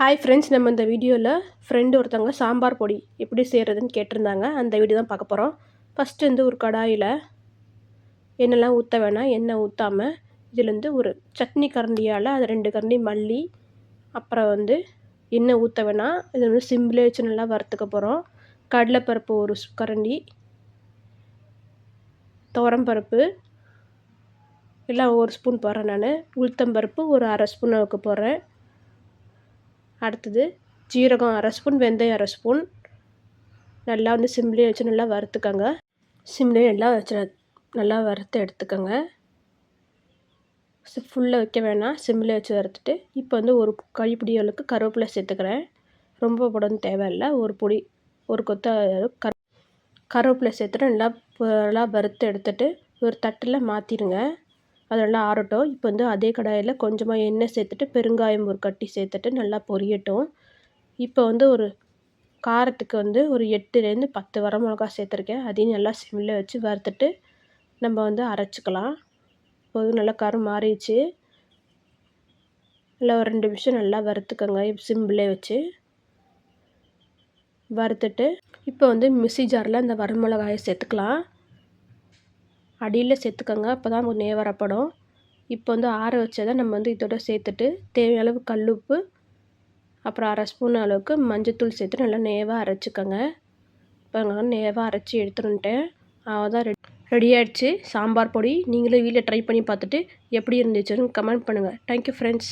Hi friends நம்ம இந்த வீடியோவில் ஃப்ரெண்டு ஒருத்தவங்க சாம்பார் பொடி எப்படி செய்கிறதுன்னு கேட்டிருந்தாங்க. அந்த வீடியோ தான் பார்க்க போகிறோம் ஃபஸ்ட்டு வந்து ஒரு கடாயில் எண்ணெய்லாம் ஊற்ற வேணாம். எண்ணெய் ஊற்றாமல் இதுலேருந்து ஒரு சட்னி கரண்டியால் அது ரெண்டு கரண்டி மல்லி அப்புறம் வந்து எண்ணெய் ஊற்ற வேணாம். இது வந்து சிம்பிளே வச்சு நல்லா வறுத்துக்க போகிறோம் கடலைப்பருப்பு ஒரு கரண்டி துவரம்பருப்பு எல்லாம் ஒரு ஸ்பூன் போடுறேன் நான். உளுத்தம்பருப்பு ஒரு அரை ஸ்பூன் வைக்க போகிறேன் அடுத்தது ஜீரகம் அரை ஸ்பூன் வெந்தயம் அரை ஸ்பூன். நல்லா வந்து சிம்லேயே வச்சு நல்லா வறுத்துக்கோங்க. சிம்லேயே நல்லா வச்சு நல்லா வறுத்து எடுத்துக்கோங்க. ஃபுல்லாக வைக்க வேணாம். சிம்மில் வச்சு வறுத்துட்டு இப்போ வந்து ஒரு கைப்பிடி அளவுக்கு கருவேப்பிலை சேர்த்துக்கிறேன். ரொம்ப போடணும் தேவையில்லை. ஒரு பொடி ஒரு கொத்த கரு கருவேப்பிலை சேர்த்துட்டு நல்லா நல்லா வறுத்து எடுத்துகிட்டு ஒரு தட்டில் மாற்றிடுங்க அதெல்லாம் ஆறட்டும். இப்போ வந்து அதே கடாயில் கொஞ்சமாக எண்ணெய் சேர்த்துட்டு பெருங்காயம் ஒரு கட்டி சேர்த்துட்டு நல்லா பொரியட்டும். இப்போ வந்து ஒரு காரத்துக்கு வந்து ஒரு எட்டுலேருந்து பத்து வரமிளகா சேர்த்துருக்கேன். அதையும் நல்லா சிம்மில் வச்சு வறுத்துட்டு நம்ம வந்து அரைச்சிக்கலாம். இப்போது நல்லா காரம் மாறிடுச்சு. இல்லை ஒரு ரெண்டு நிமிஷம் நல்லா வறுத்துக்கோங்க சிம்பிளே வச்சு. வறுத்துட்டு இப்போ வந்து மிக்சி ஜாரில் இந்த வரமிளகாயை சேர்த்துக்கலாம். அடியில் சேர்த்துக்கோங்க. அப்போ தான் கொஞ்சம் வரப்படும். இப்போ வந்து ஆற வச்சதை நம்ம வந்து இதோட சேர்த்துட்டு தேவையான அளவு கல்லுப்பு அப்புறம் அரை ஸ்பூன் அளவுக்கு மஞ்சத்தூள் சேர்த்து நல்லா நேவாக அரைச்சிக்கோங்க. இப்போ நான் நேவாக அரைச்சி எடுத்துருன்ட்டேன் அதான் ரெடி. ரெடி ஆகிடுச்சு சாம்பார் பொடி. நீங்களும் வீட்டில் ட்ரை பண்ணி பார்த்துட்டு எப்படி இருந்துச்சுன்னு கமெண்ட் பண்ணுங்கள் தேங்க்யூ ஃப்ரெண்ட்ஸ்